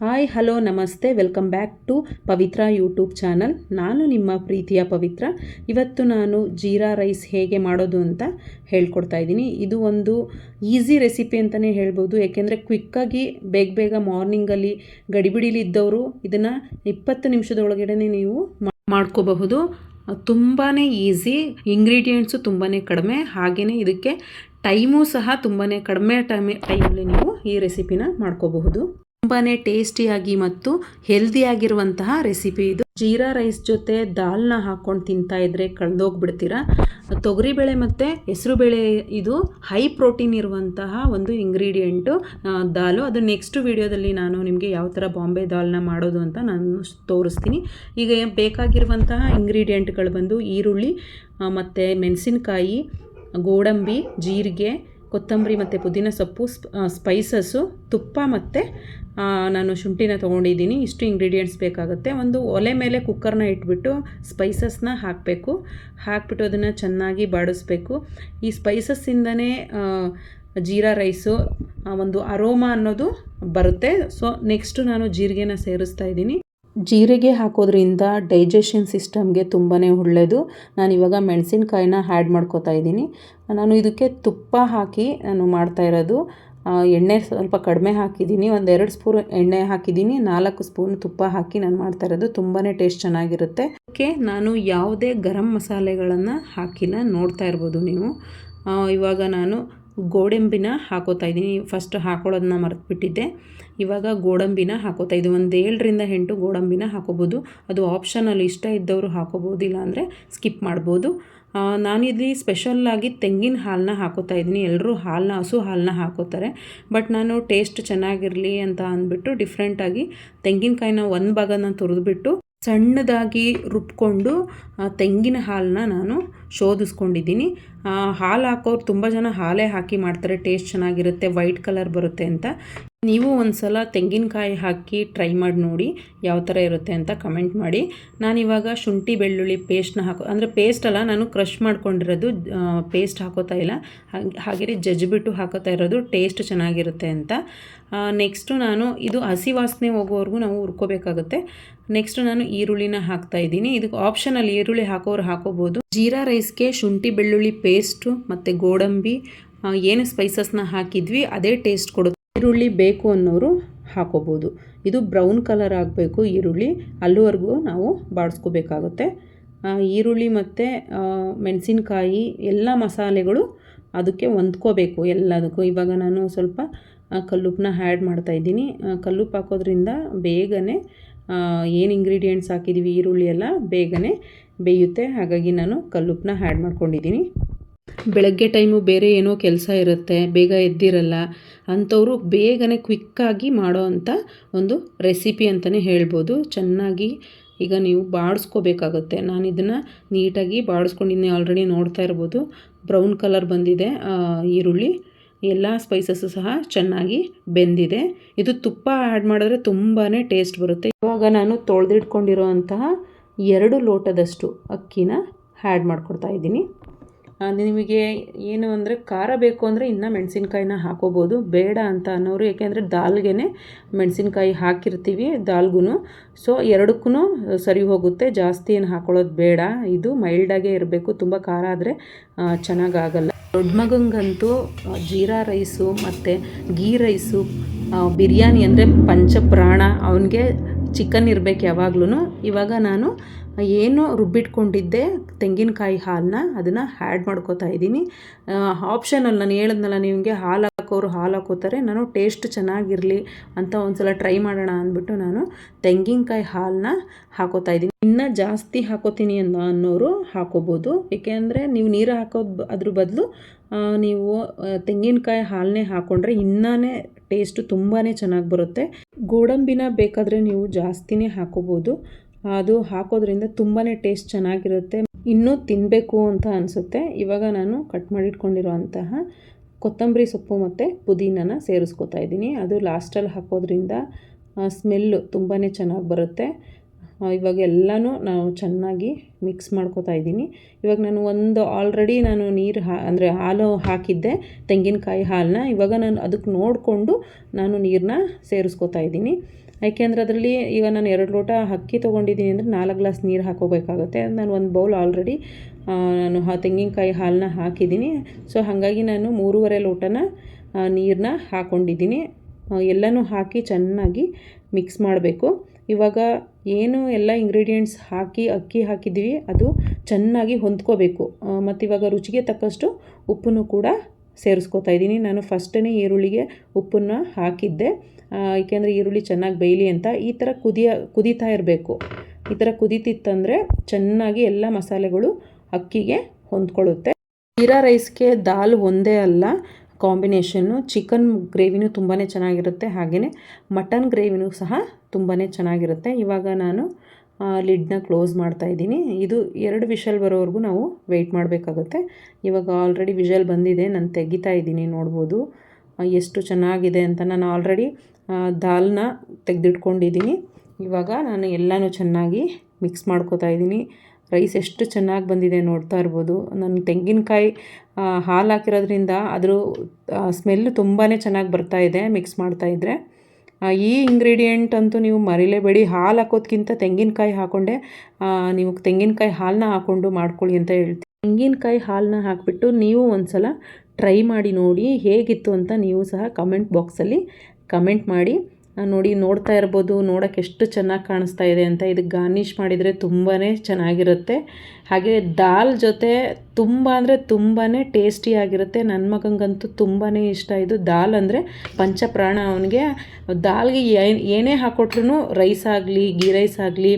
Hi hello ನಮಸ್ತೆ. Welcome back to Pavitra YouTube channel ನಾನು ನಿಮ್ಮ ಪ್ರೀತಿಯ ಪವಿತ್ರ. ಇವತ್ತು ನಾನು ಜೀರಾ ರೈಸ್ ಹೇಗೆ ಮಾಡೋದು ಅಂತ ಹೇಳ್ಕೊಡ್ತಾ ಇದ್ದೀನಿ. ಇದು ಒಂದು ಈಸಿ ರೆಸಿಪಿ ಅಂತಲೇ ಹೇಳ್ಬೋದು. ಏಕೆಂದರೆ ಕ್ವಿಕ್ಕಾಗಿ ಬೇಗ ಬೇಗ ಮಾರ್ನಿಂಗಲ್ಲಿ ಗಡಿಬಿಡಿಲಿ ಇದ್ದವರು ಇದನ್ನು ಇಪ್ಪತ್ತು ನಿಮಿಷದೊಳಗಡೆ ನೀವು ಮಾಡ್ಕೋಬಹುದು. ತುಂಬಾ ಈಸಿ ಇಂಗ್ರೀಡಿಯೆಂಟ್ಸು ತುಂಬಾ ಕಡಿಮೆ. ಹಾಗೆಯೇ ಇದಕ್ಕೆ ಟೈಮು ಸಹ ತುಂಬಾ ಕಡಿಮೆ ಟೈಮ್ ಟೈಮಲ್ಲಿ ನೀವು ಈ ರೆಸಿಪಿನ ಮಾಡ್ಕೋಬಹುದು. ತುಂಬಾ ಟೇಸ್ಟಿಯಾಗಿ ಮತ್ತು ಹೆಲ್ದಿಯಾಗಿರುವಂತಹ ರೆಸಿಪಿ ಇದು. ಜೀರಾ ರೈಸ್ ಜೊತೆ ದಾಲ್ನ ಹಾಕ್ಕೊಂಡು ತಿಂತಾ ಇದ್ರೆ ಕಳೆದೋಗ್ಬಿಡ್ತೀರಾ? ತೊಗರಿಬೇಳೆ ಮತ್ತು ಹೆಸರುಬೇಳೆ ಇದು ಹೈ ಪ್ರೋಟೀನ್ ಇರುವಂತಹ ಒಂದು ಇಂಗ್ರೀಡಿಯೆಂಟು ದಾಲು. ಅದು ನೆಕ್ಸ್ಟ್ ವಿಡಿಯೋದಲ್ಲಿ ನಾನು ನಿಮಗೆ ಯಾವ ಥರ ಬಾಂಬೆ ದಾಲ್ನ ಮಾಡೋದು ಅಂತ ನಾನು ತೋರಿಸ್ತೀನಿ. ಈಗ ಬೇಕಾಗಿರುವಂತಹ ಇಂಗ್ರೀಡಿಯೆಂಟ್ಗಳು ಬಂದು ಈರುಳ್ಳಿ ಮತ್ತು ಮೆಣಸಿನ್ಕಾಯಿ, ಗೋಡಂಬಿ, ಜೀರಿಗೆ ಕೊತ್ತಂಬರಿ ಮತ್ತು ಪುದೀನ ಸೊಪ್ಪು ಸ್ಪೈಸಸ್ಸು ತುಪ್ಪ ಮತ್ತು ನಾನು ಶುಂಠಿನ ತೊಗೊಂಡಿದ್ದೀನಿ. ಇಷ್ಟು ಇಂಗ್ರೀಡಿಯೆಂಟ್ಸ್ ಬೇಕಾಗುತ್ತೆ. ಒಂದು ಒಲೆ ಮೇಲೆ ಕುಕ್ಕರ್ನ ಇಟ್ಬಿಟ್ಟು ಸ್ಪೈಸಸ್ನ ಹಾಕಬೇಕು. ಹಾಕ್ಬಿಟ್ಟು ಅದನ್ನು ಚೆನ್ನಾಗಿ ಬಾಡಿಸ್ಬೇಕು. ಈ ಸ್ಪೈಸಸ್ಸಿಂದನೇ ಜೀರಾ ರೈಸು ಒಂದು ಅರೋಮಾ ಅನ್ನೋದು ಬರುತ್ತೆ. ಸೊ ನೆಕ್ಸ್ಟು ನಾನು ಜೀರಿಗೆನ ಸೇರಿಸ್ತಾ ಇದ್ದೀನಿ. ಜೀರಿಗೆ ಹಾಕೋದ್ರಿಂದ ಡೈಜೆಷನ್ ಸಿಸ್ಟಮ್ಗೆ ತುಂಬಾ ಒಳ್ಳೆಯದು ನಾನು ಇವಾಗ ಮೆಣಸಿನ್ಕಾಯಿನ ಹ್ಯಾಡ್ ಮಾಡ್ಕೋತಾ ಇದ್ದೀನಿ. ನಾನು ಇದಕ್ಕೆ ತುಪ್ಪ ಹಾಕಿ ನಾನು ಮಾಡ್ತಾ ಇರೋದು. ಎಣ್ಣೆ ಸ್ವಲ್ಪ ಕಡಿಮೆ ಹಾಕಿದ್ದೀನಿ. ಒಂದು ಎರಡು ಸ್ಪೂನ್ ಎಣ್ಣೆ ಹಾಕಿದ್ದೀನಿ. ನಾಲ್ಕು ಸ್ಪೂನ್ ತುಪ್ಪ ಹಾಕಿ ನಾನು ಮಾಡ್ತಾ ಇರೋದು. ತುಂಬಾ ಟೇಸ್ಟ್ ಚೆನ್ನಾಗಿರುತ್ತೆ. ಅದಕ್ಕೆ ನಾನು ಯಾವುದೇ ಗರಂ ಮಸಾಲೆಗಳನ್ನು ಹಾಕಿಲ್ಲ. ನೋಡ್ತಾ ಇರ್ಬೋದು ನೀವು. ಇವಾಗ ನಾನು ಗೋಡಂಬಿನ ಹಾಕೋತಾ ಇದ್ದೀನಿ. ಫಸ್ಟ್ ಹಾಕೊಳ್ಳೋದನ್ನ ಮರೆತುಬಿಟ್ಟಿದ್ದೆ. ಇವಾಗ ಗೋಡಂಬಿನ ಹಾಕೋತಾ ಇದ್ದೀವಿ ಒಂದು ಏಳರಿಂದ ಎಂಟು ಗೋಡಂಬಿನ ಹಾಕೋಬೋದು. ಅದು ಆಪ್ಷನಲ್ಲಿ ಇಷ್ಟ ಇದ್ದವರು ಹಾಕೋಬೋದು ಇಲ್ಲಾಂದರೆ ಸ್ಕಿಪ್ ಮಾಡ್ಬೋದು. ನಾನಿಲ್ಲಿ ಸ್ಪೆಷಲ್ಲಾಗಿ ತೆಂಗಿನ ಹಾಲನ್ನ ಹಾಕೋತಾ ಇದ್ದೀನಿ. ಎಲ್ಲರೂ ಹಾಲನ್ನ ಹಸು ಹಾಲನ್ನ ಹಾಕೋತಾರೆ. ಬಟ್ ನಾನು ಟೇಸ್ಟ್ ಚೆನ್ನಾಗಿರಲಿ ಅಂತ ಅಂದ್ಬಿಟ್ಟು ಡಿಫ್ರೆಂಟಾಗಿ ತೆಂಗಿನಕಾಯಿನ ಒಂದು ಭಾಗನ ತುರಿದ್ಬಿಟ್ಟು ಸಣ್ಣದಾಗಿ ರುಬ್ಕೊಂಡು ತೆಂಗಿನ ಹಾಲನ್ನ ನಾನು ಶೋಧಿಸ್ಕೊಂಡಿದ್ದೀನಿ. ಹಾಲು ಹಾಕೋರು ತುಂಬ ಜನ ಹಾಲೇ ಹಾಕಿ ಮಾಡ್ತಾರೆ, ಟೇಸ್ಟ್ ಚೆನ್ನಾಗಿರುತ್ತೆ, ವೈಟ್ ಕಲರ್ ಬರುತ್ತೆ ಅಂತ. ನೀವು ಒಂದು ಸಲ ತೆಂಗಿನಕಾಯಿ ಹಾಕಿ ಟ್ರೈ ಮಾಡಿ ನೋಡಿ ಯಾವ ಥರ ಇರುತ್ತೆ ಅಂತ ಕಮೆಂಟ್ ಮಾಡಿ. ನಾನಿವಾಗ ಶುಂಠಿ ಬೆಳ್ಳುಳ್ಳಿ ಪೇಸ್ಟ್ನ ಹಾಕೋ, ಅಂದರೆ ಪೇಸ್ಟ್ ಅಲ್ಲ, ನಾನು ಕ್ರಷ್ ಮಾಡ್ಕೊಂಡಿರೋದು ಪೇಸ್ಟ್ ಹಾಕೋತಾ ಇಲ್ಲ. ಹಾಗೆ ಹಾಗೇ ಜಜ್ಜಿಬಿಟ್ಟು ಹಾಕೋತಾ ಇರೋದು, ಟೇಸ್ಟ್ ಚೆನ್ನಾಗಿರುತ್ತೆ ಅಂತ. ನೆಕ್ಸ್ಟು ನಾನು, ಇದು ಹಸಿ ವಾಸನೆ ಹೋಗೋವರೆಗೂ ನಾವು ಹುರ್ಕೋಬೇಕಾಗುತ್ತೆ. ನೆಕ್ಸ್ಟ್ ನಾನು ಈರುಳ್ಳಿನ ಹಾಕ್ತಾ ಇದ್ದೀನಿ. ಇದಕ್ಕೆ ಆಪ್ಷನಲ್ಲಿ ಈರುಳ್ಳಿ ಹಾಕೋರು ಹಾಕೋಬೋದು. ಜೀರಾ ರೈಸ್ಗೆ ಶುಂಠಿ ಬೆಳ್ಳುಳ್ಳಿ ಪೇಸ್ಟು ಮತ್ತು ಗೋಡಂಬಿ ಏನು ಸ್ಪೈಸಸ್ನ ಹಾಕಿದ್ವಿ, ಅದೇ ಟೇಸ್ಟ್ ಕೊಡುತ್ತೆ. ಈರುಳ್ಳಿ ಬೇಕು ಅನ್ನೋರು ಹಾಕೋಬೋದು. ಇದು ಬ್ರೌನ್ ಕಲರ್ ಆಗಬೇಕು ಈರುಳ್ಳಿ, ಅಲ್ಲಿವರೆಗೂ ನಾವು ಬಾಡಿಸ್ಕೋಬೇಕಾಗುತ್ತೆ ಈರುಳ್ಳಿ ಮತ್ತು ಮೆಣಸಿನ್ಕಾಯಿ, ಎಲ್ಲ ಮಸಾಲೆಗಳು ಅದಕ್ಕೆ ಹೊಂದ್ಕೋಬೇಕು ಎಲ್ಲದಕ್ಕೂ. ಇವಾಗ ನಾನು ಸ್ವಲ್ಪ ಕಲ್ಲುಪ್ಪನ್ನ ಆ್ಯಡ್ ಮಾಡ್ತಾಯಿದ್ದೀನಿ ಕಲ್ಲುಪ್ಪು ಹಾಕೋದ್ರಿಂದ ಬೇಗನೆ ಏನು ಇಂಗ್ರೀಡಿಯೆಂಟ್ಸ್ ಹಾಕಿದ್ದೀವಿ ಈರುಳ್ಳಿ ಎಲ್ಲ ಬೇಗನೆ ಬೇಯುತ್ತೆ. ಹಾಗಾಗಿ ನಾನು ಕಲ್ಲುಪ್ಪನ್ನ ಆ್ಯಡ್ ಮಾಡ್ಕೊಂಡಿದ್ದೀನಿ. ಬೆಳಗ್ಗೆ ಟೈಮು ಬೇರೆ ಏನೋ ಕೆಲಸ ಇರುತ್ತೆ, ಬೇಗ ಎದ್ದಿರಲ್ಲ, ಅಂಥವರು ಬೇಗನೆ ಕ್ವಿಕ್ಕಾಗಿ ಮಾಡೋ ಅಂಥ ಒಂದು ರೆಸಿಪಿ ಅಂತಲೇ ಹೇಳ್ಬೋದು. ಚೆನ್ನಾಗಿ ಈಗ ನೀವು ಬಾಡಿಸ್ಕೋಬೇಕಾಗುತ್ತೆ. ನಾನು ಇದನ್ನು ನೀಟಾಗಿ ಬಾಡಿಸ್ಕೊಂಡಿದ್ದೀನಿ ಆಲ್ರೆಡಿ ನೋಡ್ತಾ ಇರ್ಬೋದು. ಬ್ರೌನ್ ಕಲರ್ ಬಂದಿದೆ ಈರುಳ್ಳಿ. ಎಲ್ಲ ಸ್ಪೈಸಸ್ಸು ಸಹ ಚೆನ್ನಾಗಿ ಬೆಂದಿದೆ. ಇದು ತುಪ್ಪ ಆ್ಯಡ್ ಮಾಡಿದ್ರೆ ತುಂಬಾ ಟೇಸ್ಟ್ ಬರುತ್ತೆ. ಇವಾಗ ನಾನು ತೊಳೆದಿಟ್ಕೊಂಡಿರೋ ಎರಡು ಲೋಟದಷ್ಟು ಅಕ್ಕಿನ ಆ್ಯಡ್ ಮಾಡ್ಕೊಡ್ತಾ ಇದ್ದೀನಿ. ನಿಮಗೆ ಏನು ಅಂದರೆ ಖಾರ ಬೇಕು ಅಂದರೆ ಇನ್ನೂ ಮೆಣಸಿನ್ಕಾಯಿನ ಹಾಕೋಬೋದು. ಬೇಡ ಅಂತ ಅನ್ನೋರು ಏಕೆಂದರೆ ದಾಲ್ಗೆ ಮೆಣಸಿನ್ಕಾಯಿ ಹಾಕಿರ್ತೀವಿ ದಾಲ್ಗೂ ಸೊ ಎರಡಕ್ಕೂ ಸರಿ ಹೋಗುತ್ತೆ. ಜಾಸ್ತಿ ಏನು ಹಾಕೊಳ್ಳೋದು ಬೇಡ. ಇದು ಮೈಲ್ಡಾಗೇ ಇರಬೇಕು. ತುಂಬ ಖಾರ ಆದರೆ ಚೆನ್ನಾಗಾಗಲ್ಲ. ದೊಡ್ಡ ಮಗಂಗಂತೂ ಜೀರಾ ರೈಸು ಮತ್ತು ಗೀ ರೈಸು ಬಿರಿಯಾನಿ ಅಂದರೆ ಪಂಚಪ್ರಾಣ. ಅವನಿಗೆ ಚಿಕನ್ ಇರಬೇಕು ಯಾವಾಗ್ಲೂ ಇವಾಗ ನಾನು ಏನು ರುಬ್ಬಿಟ್ಕೊಂಡಿದ್ದೆ ತೆಂಗಿನಕಾಯಿ ಹಾಲನ್ನ, ಅದನ್ನು ಆ್ಯಡ್ ಮಾಡ್ಕೋತಾ ಇದ್ದೀನಿ. ಆಪ್ಷನಲ್ಲಿ ನಾನು ಹೇಳಿದ್ನಲ್ಲ, ನಿಮಗೆ ಹಾಲು ಹಾಕೋರು ಹಾಲು ಹಾಕೋತಾರೆ, ನಾನು ಟೇಸ್ಟ್ ಚೆನ್ನಾಗಿರಲಿ ಅಂತ ಒಂದ್ಸಲ ಟ್ರೈ ಮಾಡೋಣ ಅಂದ್ಬಿಟ್ಟು ನಾನು ತೆಂಗಿನಕಾಯಿ ಹಾಲನ್ನ ಹಾಕೋತಾ ಇದ್ದೀನಿ. ಇನ್ನು ಜಾಸ್ತಿ ಹಾಕೋತೀನಿ ಅನ್ನೋ ಅನ್ನೋರು ಹಾಕೋಬೋದು. ಏಕೆಂದರೆ ನೀವು ನೀರು ಹಾಕೋದು ಅದ್ರ ಬದಲು ನೀವು ತೆಂಗಿನಕಾಯಿ ಹಾಲನ್ನೇ ಹಾಕ್ಕೊಂಡ್ರೆ ಇನ್ನೂ ಟೇಸ್ಟು ತುಂಬಾ ಚೆನ್ನಾಗಿ ಬರುತ್ತೆ. ಗೋಡಂಬಿನ ಬೇಕಾದರೆ ನೀವು ಜಾಸ್ತಿನೇ ಹಾಕೋಬೋದು. ಅದು ಹಾಕೋದ್ರಿಂದ ತುಂಬಾ ಟೇಸ್ಟ್ ಚೆನ್ನಾಗಿರುತ್ತೆ. ಇನ್ನೂ ತಿನ್ನಬೇಕು ಅಂತ ಅನಿಸುತ್ತೆ. ಇವಾಗ ನಾನು ಕಟ್ ಮಾಡಿಟ್ಕೊಂಡಿರುವಂತಹ ಕೊತ್ತಂಬರಿ ಸೊಪ್ಪು ಮತ್ತು ಪುದೀನನ ಸೇರಿಸ್ಕೊತಾ ಇದ್ದೀನಿ. ಅದು ಲಾಸ್ಟಲ್ಲಿ ಹಾಕೋದ್ರಿಂದ ಸ್ಮೆಲ್ಲು ತುಂಬಾ ಚೆನ್ನಾಗಿ ಬರುತ್ತೆ. ಇವಾಗ ಎಲ್ಲನೂ ನಾವು ಚೆನ್ನಾಗಿ ಮಿಕ್ಸ್ ಮಾಡ್ಕೋತಾ ಇದ್ದೀನಿ. ಇವಾಗ ನಾನು ಒಂದು ಆಲ್ರೆಡಿ ನಾನು ನೀರು ಹಾ, ಅಂದರೆ ಹಾಲು ಹಾಕಿದ್ದೆ, ತೆಂಗಿನಕಾಯಿ ಹಾಲನ್ನ ಇವಾಗ ನಾನು ಅದಕ್ಕೆ ನೋಡಿಕೊಂಡು ನಾನು ನೀರನ್ನ ಸೇರಿಸ್ಕೊತಾ ಇದ್ದೀನಿ. ಯಾಕೆಂದರೆ ಅದರಲ್ಲಿ ಈಗ ನಾನು ಎರಡು ಲೋಟ ಅಕ್ಕಿ ತೊಗೊಂಡಿದ್ದೀನಿ ಅಂದರೆ ನಾಲ್ಕು ಗ್ಲಾಸ್ ನೀರು ಹಾಕೋಬೇಕಾಗುತ್ತೆ. ನಾನು ಒಂದು ಬೌಲ್ ಆಲ್ರೆಡಿ ನಾನು ಆ ತೆಂಗಿನಕಾಯಿ ಹಾಲನ್ನ ಹಾಕಿದ್ದೀನಿ. ಸೊ ಹಾಗಾಗಿ ನಾನು ಮೂರುವರೆ ಲೋಟನ ನೀರನ್ನ ಹಾಕ್ಕೊಂಡಿದ್ದೀನಿ ಎಲ್ಲನೂ ಹಾಕಿ ಚೆನ್ನಾಗಿ ಮಿಕ್ಸ್ ಮಾಡಬೇಕು. ಇವಾಗ ಏನು ಎಲ್ಲ ಇಂಗ್ರೀಡಿಯೆಂಟ್ಸ್ ಹಾಕಿ, ಅಕ್ಕಿ ಹಾಕಿದ್ದೀವಿ, ಅದು ಚೆನ್ನಾಗಿ ಹೊಂದ್ಕೋಬೇಕು. ಮತ್ತು ಇವಾಗ ರುಚಿಗೆ ತಕ್ಕಷ್ಟು ಉಪ್ಪನ್ನು ಕೂಡ ಸೇರಿಸ್ಕೊತಾ ಇದ್ದೀನಿ. ನಾನು ಫಸ್ಟೇ ಈರುಳ್ಳಿಗೆ ಉಪ್ಪನ್ನು ಹಾಕಿದ್ದೆ. ಏಕೆಂದರೆ ಈರುಳ್ಳಿ ಚೆನ್ನಾಗಿ ಬೇಯಲಿ ಅಂತ ಈ ಥರ ಕುದಿಯ, ಕುದೀತಾ ಇರಬೇಕು. ಈ ಥರ ಕುದೀತಿತ್ತಂದರೆ ಚೆನ್ನಾಗಿ ಎಲ್ಲ ಮಸಾಲೆಗಳು ಅಕ್ಕಿಗೆ ಹೊಂದ್ಕೊಳ್ಳುತ್ತೆ. ಜೀರಾ ರೈಸ್ಗೆ ದಾಲ್ ಒಂದೇ ಅಲ್ಲ, ಕಾಂಬಿನೇಷನ್ನು ಚಿಕನ್ ಗ್ರೇವಿನೂ ತುಂಬಾ ಚೆನ್ನಾಗಿರುತ್ತೆ. ಹಾಗೆಯೇ ಮಟನ್ ಗ್ರೇವಿನೂ ಸಹ ತುಂಬಾ ಚೆನ್ನಾಗಿರುತ್ತೆ. ಇವಾಗ ನಾನು ಲಿಡ್ನ ಕ್ಲೋಸ್ ಮಾಡ್ತಾ ಇದ್ದೀನಿ. ಇದು ಎರಡು ವಿಷಲ್ ಬರೋವರೆಗೂ ನಾವು ವೆಯ್ಟ್ ಮಾಡಬೇಕಾಗುತ್ತೆ. ಇವಾಗ ಆಲ್ರೆಡಿ ವಿಷಲ್ ಬಂದಿದೆ, ನಾನು ತೆಗಿತಾ ಇದ್ದೀನಿ ನೋಡ್ಬೋದು. ಎಷ್ಟು ಚೆನ್ನಾಗಿದೆ ಅಂತ ನಾನು ಆಲ್ರೆಡಿ ದಾಲ್ನ ತೆಗೆದಿಟ್ಕೊಂಡಿದ್ದೀನಿ. ಇವಾಗ ನಾನು ಎಲ್ಲನೂ ಚೆನ್ನಾಗಿ ಮಿಕ್ಸ್ ಮಾಡ್ಕೋತಾ ಇದ್ದೀನಿ. ರೈಸ್ ಎಷ್ಟು ಚೆನ್ನಾಗಿ ಬಂದಿದೆ ನೋಡ್ತಾ ಇರ್ಬೋದು. ನಾನು ತೆಂಗಿನಕಾಯಿ ಹಾಲು ಹಾಕಿರೋದ್ರಿಂದ ಅದ್ರ ಸ್ಮೆಲ್ಲು ತುಂಬಾ ಚೆನ್ನಾಗಿ ಬರ್ತಾ ಇದೆ ಮಿಕ್ಸ್ ಮಾಡ್ತಾಯಿದ್ರೆ ಈ ಇಂಗ್ರೀಡಿಯೆಂಟ್ ಅಂತೂ ನೀವು ಮರಿಲೇಬೇಡಿ. ಹಾಲು ಹಾಕೋದ್ಕಿಂತ ತೆಂಗಿನಕಾಯಿ ಹಾಕೊಂಡೆ ನೀವು ತೆಂಗಿನಕಾಯಿ ಹಾಲನ್ನ ಹಾಕ್ಕೊಂಡು ಮಾಡ್ಕೊಳ್ಳಿ ಅಂತ ಹೇಳ್ತೀನಿ. ತೆಂಗಿನಕಾಯಿ ಹಾಲನ್ನ ಹಾಕಿಬಿಟ್ಟು ನೀವು ಒಂದು ಸಲ ಟ್ರೈ ಮಾಡಿ ನೋಡಿ ಹೇಗಿತ್ತು ಅಂತ ನೀವು ಸಹ ಕಮೆಂಟ್ ಬಾಕ್ಸಲ್ಲಿ ಕಮೆಂಟ್ ಮಾಡಿ. ನೋಡಿ ನೋಡ್ತಾ ಇರ್ಬೋದು ನೋಡೋಕ್ಕೆ ಎಷ್ಟು ಚೆನ್ನಾಗಿ ಕಾಣಿಸ್ತಾ ಇದೆ ಅಂತ. ಇದು ಗಾರ್ನಿಷ್ ಮಾಡಿದರೆ ತುಂಬಾ ಚೆನ್ನಾಗಿರುತ್ತೆ. ಹಾಗೆ ದಾಲ್ ಜೊತೆ ತುಂಬ ಅಂದರೆ ತುಂಬಾ ಟೇಸ್ಟಿಯಾಗಿರುತ್ತೆ ನನ್ನ ಮಗಂಗಂತೂ ತುಂಬಾ ಇಷ್ಟ. ಇದು ದಾಲ್ ಅಂದರೆ ಪಂಚಪ್ರಾಣ ಅವನಿಗೆ. ದಾಲ್ಗೆ ಏನೇ ಹಾಕೊಟ್ರು ರೈಸ್ ಆಗಲಿ, ಗೀ ರೈಸ್ ಆಗಲಿ,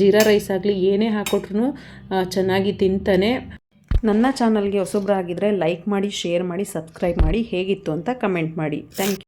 ಜೀರಾ ರೈಸ್ ಆಗಲಿ, ಏನೇ ಹಾಕೊಟ್ರು ಚೆನ್ನಾಗಿ ತಿಂತಾನೆ. ನನ್ನ ಚಾನಲ್ಗೆ ಹೊಸಬ್ರಾಗಿದ್ದರೆ ಲೈಕ್ ಮಾಡಿ, ಶೇರ್ ಮಾಡಿ, ಸಬ್ಸ್ಕ್ರೈಬ್ ಮಾಡಿ. ಹೇಗಿತ್ತು ಅಂತ ಕಮೆಂಟ್ ಮಾಡಿ. Thank you.